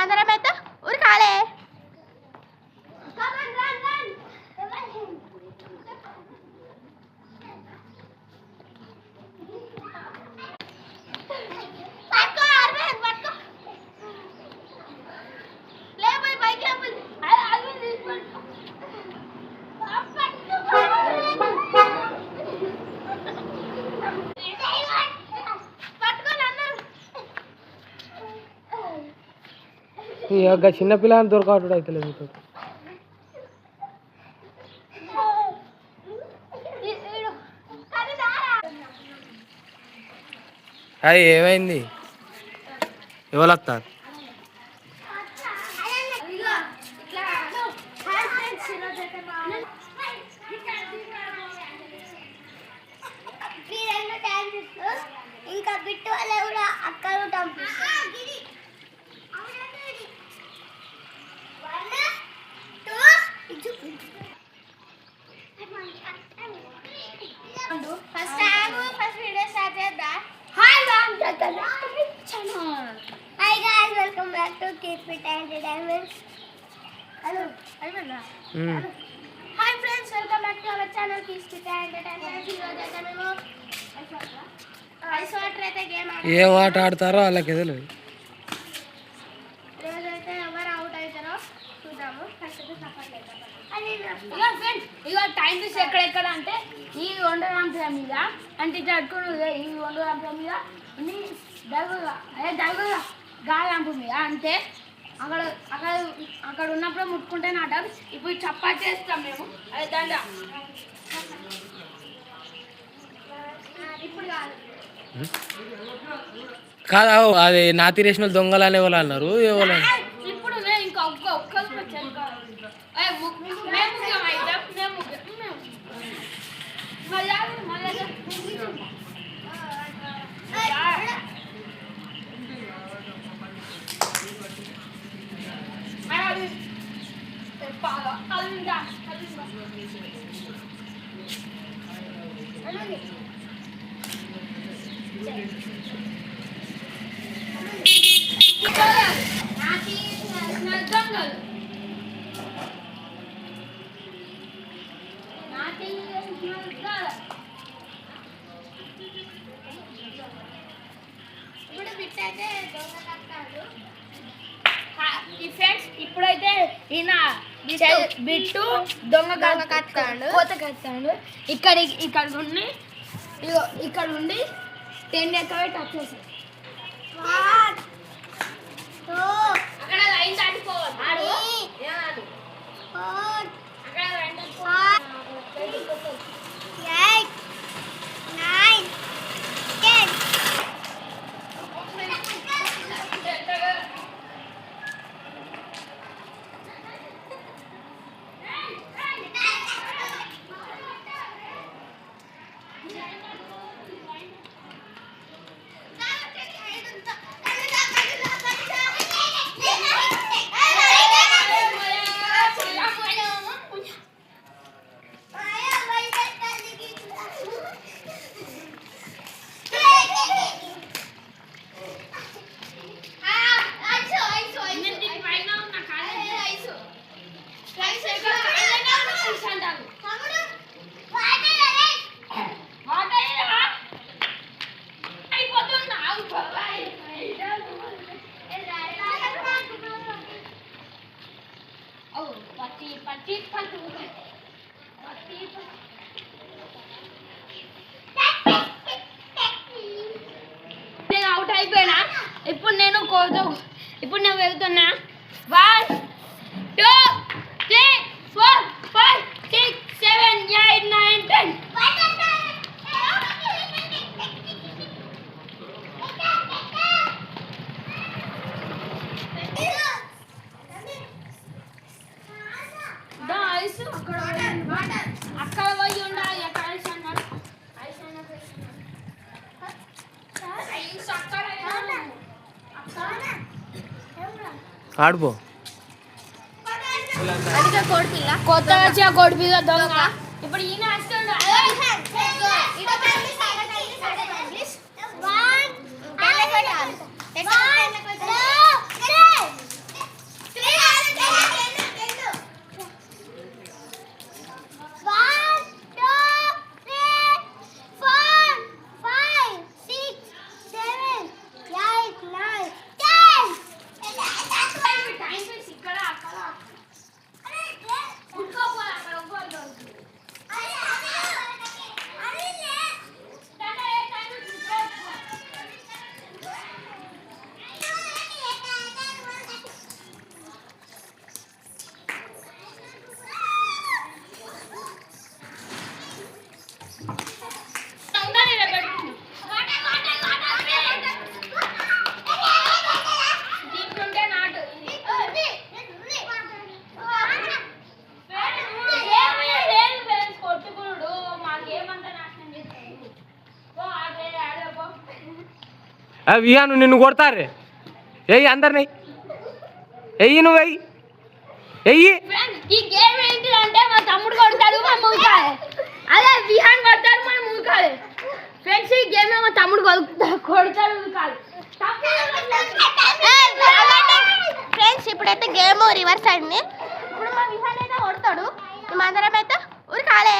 మందరం అయితే ఉరకాలే ఈ యొక్క చిన్న పిల్లని దొరకవడం అయితే లేదు మీకు అది ఏమైంది? ఎవరు వస్తారు ఇంకా బిట్టు వల్ల కూడా అక్కడ first first video start చేద్దా. Hi hi guys welcome back to keep it entertainment hello అయిపోయిందా. Hi friends welcome back to our channel keep it entertainment ఈరోజు అయితే మేము ఐస్ వాటర్ అయితే గేమ్ ఏ ఆట ఆడతారో వాళ్ళకి తెలియదు ఈరోజు అయితే ఎవరు అవుట్ అవుతారో చూద్దాము ఫస్ట్ అయితే సపోర్ట్ అది ఇక ఫ్రెండ్స్ ఇక టైం పీస్ ఎక్కడెక్కడ అంటే ఈ వంద రాంపుల మీద. అంటే ఇట్లా అట్టుకుని ఈ వంద రాంపుల మీద ఇన్ని దగ్గర అదే దగ్గర గాలాంపు మీద. అంటే అక్కడ అక్కడ అక్కడ ఉన్నప్పుడు ముట్టుకుంటే నాట. ఇప్పుడు చపాతి చేస్తాం మేము. అదే దండ ఇప్పుడు కాదు. కాదా అది నా తీరేసిన వాళ్ళు దొంగలు అనే వాళ్ళు అన్నారు. ఎవరు ఇప్పుడు నేను ఇంకా ఒక్క ఒక్కరికి వచ్చాను కాదు. ఏ, ము- మేము ముగ్గురం అయితే మేము ముగ్గురం మేము మళ్ళా మళ్ళా అది పాల అల్లిందా అల్లిందా దొంగలు ఇప్పుడు బిట్ అయితే దొంగ కట్టాడు ఈ ఫ్రెండ్స్ ఇప్పుడైతే ఈయన బిట్టు దొంగ దొంగ కట్టాడు. కోత కట్టాడు ఇక్కడ ఇక్కడ ఉండి ఇక్కడ ఉండి టెన్ ఎక్కడ టచ్ చేశాడు అక్కడ లైన్ దాటిపోవాలి. ఆడుపో అదిగా కోడిపిల్ల కొత్తగా వచ్చిన కోడి పిల్ల దొంగ. విహాను నిన్ను కొడతారు. ఎయ్యి అందరిని. ఎయ్యి నువ్వు వెయ్యి ఎయ్యి ఫ్రెండ్స్ ఈ గేమ్ మా తమ్ముడు కొడతాడు మా మూకాలి. అదే విహాన్ కొడతాడు మన మూకాలి. ఫ్రెండ్స్ ఈ గేమ్ మా తమ్ముడు కొడుతాడు ఫ్రెండ్స్ ఇప్పుడైతే గేమ్ రివర్స్ అయింది. ఇప్పుడు మా విహాన్ అయితే కొడతాడు. మేమందరం అయితే ఉరకాలే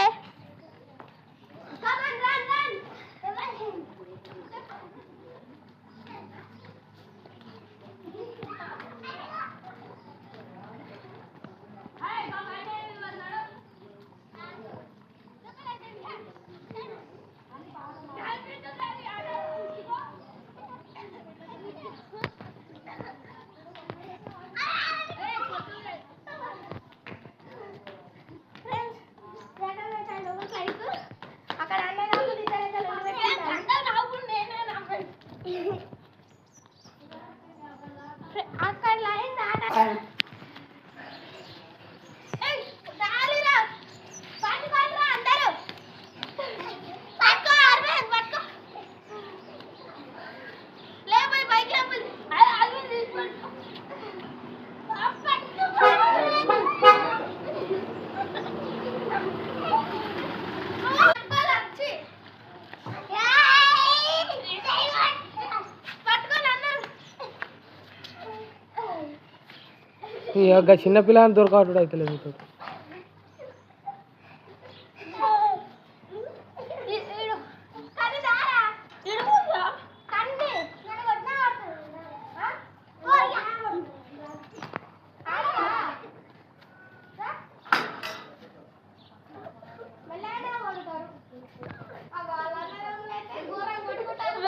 అగో, వాళ్ళ అన్నదమ్ములైతే ఘోరంగా కొట్టుకుంటారు.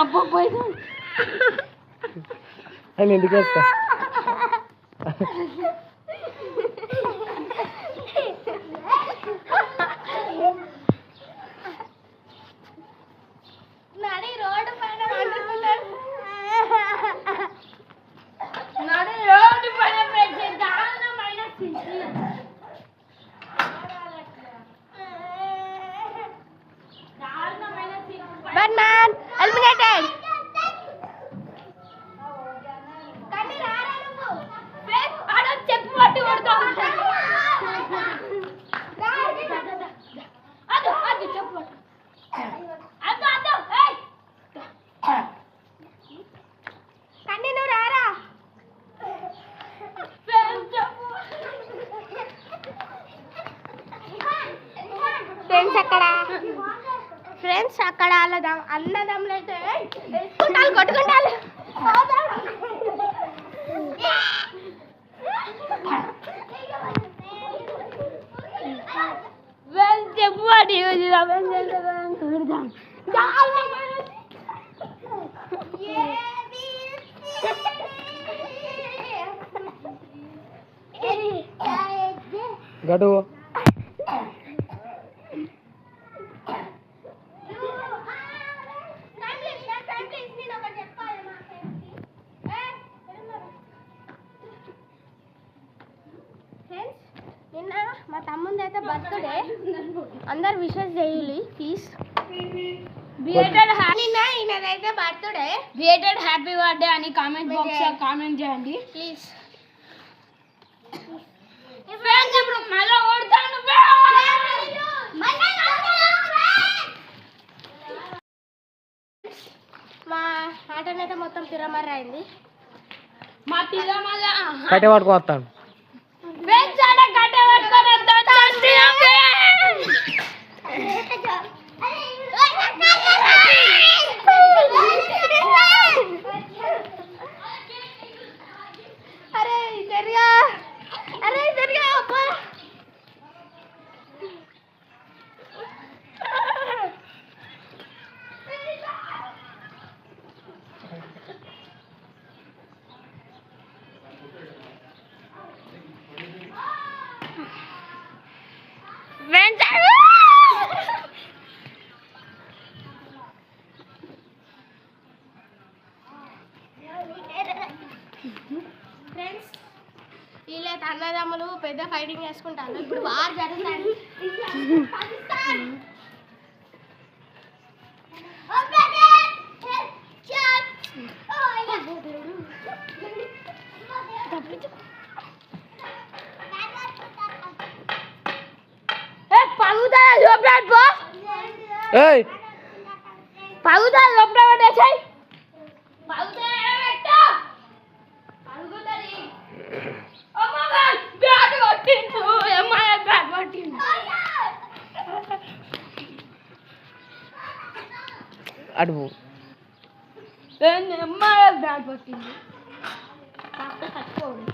అబ్బో పోయి ఆయన ఎందుకు వేస్తా Thank you. ఫ్రెండ్స్ అక్కడ వాళ్ళ దమ్- అన్నదమ్ములు అయితే కొట్టుకుంటారు కొట్టుకుంటారు. ఫేస్ చెప్పు పట్టి కొడతాం దారుణమైన గడువు నిన్న మా తమ్ముంది అయితే బర్త్డే అందరు విషెస్ చేయాలి ప్లీజ్ బియేటెడ్ హ్యాపీ నిన్న ఈయనదైతే బర్త్డే. బియేటెడ్ హ్యాపీ బర్త్డే అని కామెంట్ బాక్స్లో కామెంట్ చేయండి. ప్లీజ్ ఫ్రెండ్స్ ఇప్పుడు మళ్ళీ ఓడతాను మా ఆటనైతే మొత్తం తిరమర్ర అయింది. మా మళ్ళా కట్టె పట్టుకో వస్తాను. ఫ్రెండ్స్ ఆడ కట్ట పట్టుకొని వస్తాను వీళ్ళైతే అన్నదమ్ములు పెద్ద ఫైటింగ్ చేసుకుంటారు. ఇప్పుడు వారు జరుగుతారు పగుతా లోపల పడేసాయి పగుతా కట్టుకోడు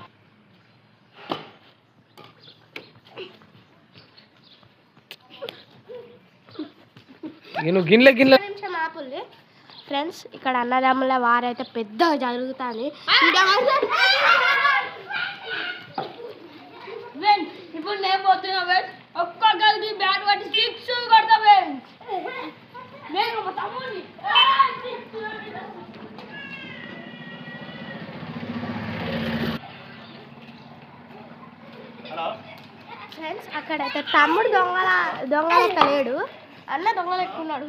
ఇక నువ్వు గిన్నె గిన్నె నిమిషం ఆపుల్ని ఫ్రెండ్స్ ఇక్కడ అన్నదమ్ముల వారైతే పెద్దగా జరుగుతుంది. వెన్ ఒక్క గల్కి బ్యాట్ పట్టి సిక్స్ కొడతా నేను మా తమ్ముడిని. ఫ్రెండ్స్ అక్కడైతే తమ్ముడు దొంగల దొంగ లెక్క లేడు. అన్న దొంగ లెక్క ఉన్నాడు.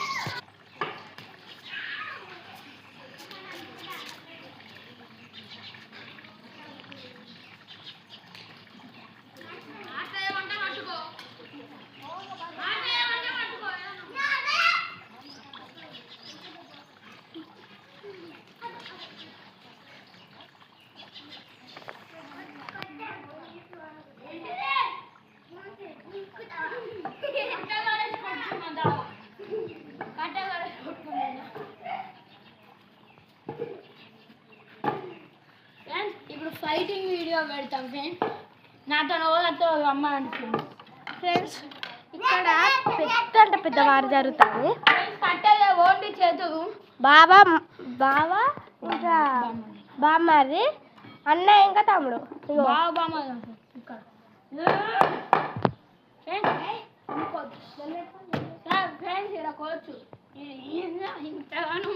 Friends, ఇప్పుడు ఫైటింగ్ వీడియో పెడతాం ఫ్రెండ్స్ నాతో ఓలతో అమ్మ అంటుంది. ఫ్రెండ్స్ ఇక్కడ పెద్ద అంటే పెద్ద వారు జరుగుతుంది కట్టెలే ఓన్లీ చేతులు బాబా బాబా ఇంకా బామ్మారి అన్న ఇంకా తమ్ముడు. బాగా ఇక్కడ. ఫ్రెండ్స్ ఇక్కడ కోచు ఇంతగానో.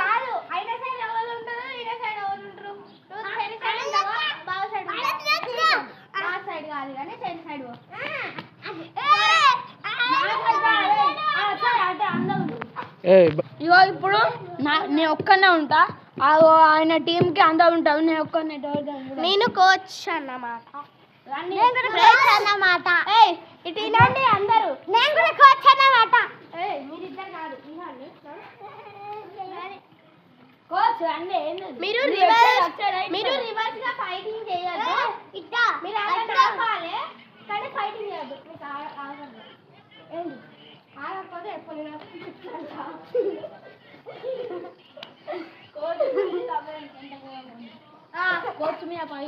కాదు, side side side side side కానీ సైడ్ బ- ఇగో ఇప్పుడు నా నేను ఒక్కనే ఉంటా. ఆయన టీంకి అందరూ ఉంటావు నేను ఒక్కనే నేను కోచ్ అన్నమాట. నేను కూడా కోచ్ అన్నమాట. ఇటు ఇలాంటి అందరూ. నేను కూడా కోచ్ అన్నమాట. ఏయ్ మీరిద్దరు కాదు. వినండి. కోచ్ అంటే మీరు రివర్స్ మీరు రివర్స్గా ఫైటింగ్ చేయొద్దు. ఇట్టా. మీరు ఆగాలి కానీ ఫైటింగ్ చేయొద్దు. మీకు ఏంటి ఎప్పుడు కోచ్ మీద పై